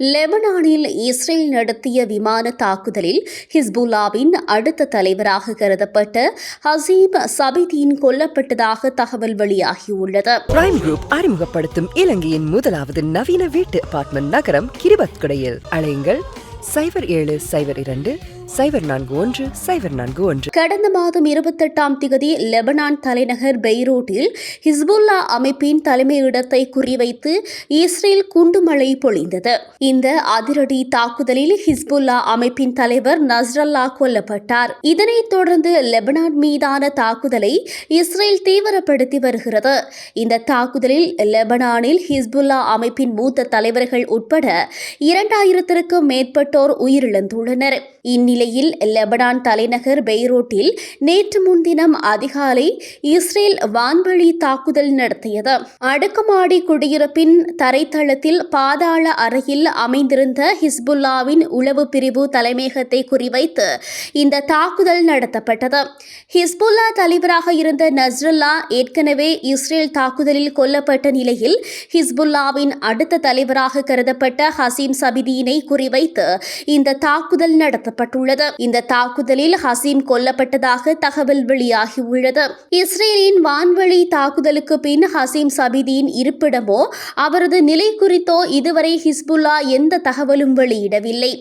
லெபனானில் இஸ்ரேல் நடத்திய விமான தாக்குதலில் ஹிஸ்புல்லாவின் அடுத்த தலைவராக கருதப்பட்ட ஹசீம் சபிதீன் கொல்லப்பட்டதாக தகவல் வெளியாகியுள்ளது. பிரைம் குரூப் அறிமுகப்படுத்தும் இலங்கையின் முதலாவது நவீன வீட்டு அபார்ட்மெண்ட் நகரம் கிரிபத்குடையில். அழையுங்கள் சைபர் ஏழு சைபர் இரண்டு சைபர் நான்கு ஒன்று சைபர் நான்கு ஒன்று. கடந்த மாதம் இருபத்தெட்டாம் திகதி லெபனான் தலைநகர் பெய்ரூட்டில் ஹிஸ்புல்லா அமைப்பின் தலைமையிடத்தை குறிவைத்து இஸ்ரேல் குண்டுமழை பொழிந்தது. இந்த அதிரடி தாக்குதலில் ஹிஸ்புல்லா அமைப்பின் தலைவர் நஸ்ரல்லா கொல்லப்பட்டார். இதனைத் தொடர்ந்து லெபனான் மீதான தாக்குதலை இஸ்ரேல் தீவிரப்படுத்தி வருகிறது. இந்த தாக்குதலில் லெபனானில் ஹிஸ்புல்லா அமைப்பின் மூத்த தலைவர்கள் உட்பட இரண்டாயிரத்திற்கும் மேற்பட்ட மேற்பட்டோர் உயிரிழந்துள்ளனர். இந்நிலையில் லெபனான் தலைநகர் பெய்ரூட்டில் நேற்று முன்தினம் அதிகாலை இஸ்ரேல் வான்வழி தாக்குதல் நடத்தியது. அடுக்குமாடி குடியிருப்பின் தரைத்தளத்தில் பாதாள அறையில் அமைந்திருந்த ஹிஸ்புல்லாவின் உளவு பிரிவு தலைமையகத்தை குறிவைத்து இந்த தாக்குதல் நடத்தப்பட்டது. ஹிஸ்புல்லா தலைவராக இருந்த நஸ்ரல்லா ஏற்கனவே இஸ்ரேல் தாக்குதலில் கொல்லப்பட்ட நிலையில் ஹிஸ்புல்லாவின் அடுத்த தலைவராக கருதப்பட்ட ஹசீம் சபிதீனை குறிவைத்து இந்த தாக்குதல் நடத்தப்பட்டுள்ளது. இந்த தாக்குதலில் ஹசீம் கொல்லப்பட்டதாக தகவல் வெளியாகியுள்ளது இஸ்ரேலின் வான்வழி தாக்குதலுக்கு பின் ஹசீம் சபிதியின் இருப்பிடமோ அவரது நிலை குறித்தோ இதுவரை ஹிஸ்புல்லா எந்த தகவலும் வெளியிடவில்லை.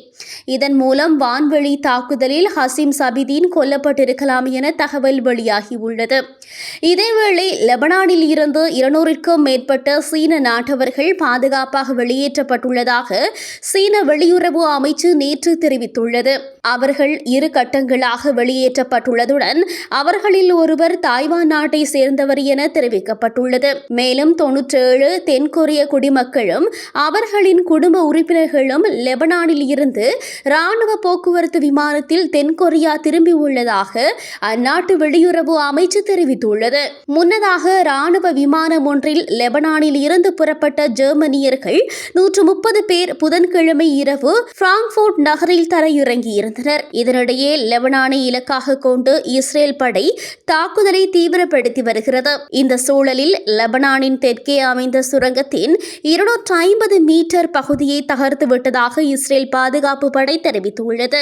இதன் மூலம் வான்வழி தாக்குதலில் ஹசீம் சபிதீன் கொல்லப்பட்டிருக்கலாம் என தகவல் வெளியாகியுள்ளது இதேவேளை லெபனானில் இருந்து இருநூறுக்கும் மேற்பட்ட சீன நாட்டவர்கள் பாதுகாப்பாக வெளியேற்றப்பட்டுள்ளதாக சீன வெளியுறவு அமைச்சு நேற்று தெரிவித்துள்ளது. அவர்கள் இரு கட்டங்களாக வெளியேற்றப்பட்டுள்ளதுடன் அவர்களில் ஒருவர் தாய்வான் நாட்டை சேர்ந்தவர் என தெரிவிக்கப்பட்டுள்ளது. மேலும் தொன்னூற்றேழு தென்கொரிய குடிமக்களும் அவர்களின் குடும்ப உறுப்பினர்களும் லெபனானில் இருந்து ராணுவ போக்குவரத்து விமானத்தில் தென்கொரியா திரும்பியுள்ளதாக அந்நாட்டு வெளியுறவு அமைச்சு தெரிவித்துள்ளது. முன்னதாக ராணுவ விமானம் ஒன்றில் லெபனானில் இருந்து புறப்பட்ட ஜெர்மனியர்கள் நூற்று முப்பது பேர் புதன்கிழமை இரவு பிராங்க்போர்ட் நகரில் தரையிறங்கியிருந்தனர். இதனிடையே லெபனானை இலக்காக கொண்டு இஸ்ரேல் படை தாக்குதலை தீவிரப்படுத்தி வருகிறது. இந்த சூழலில் லெபனானின் தெற்கே அமைந்த சுரங்கத்தின் இருநூற்று ஐம்பது மீட்டர் பகுதியை தகர்த்து விட்டதாக இஸ்ரேல் பாதுகாப்பு படை தெரிவித்துள்ளது.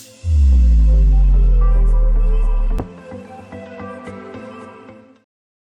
Peace.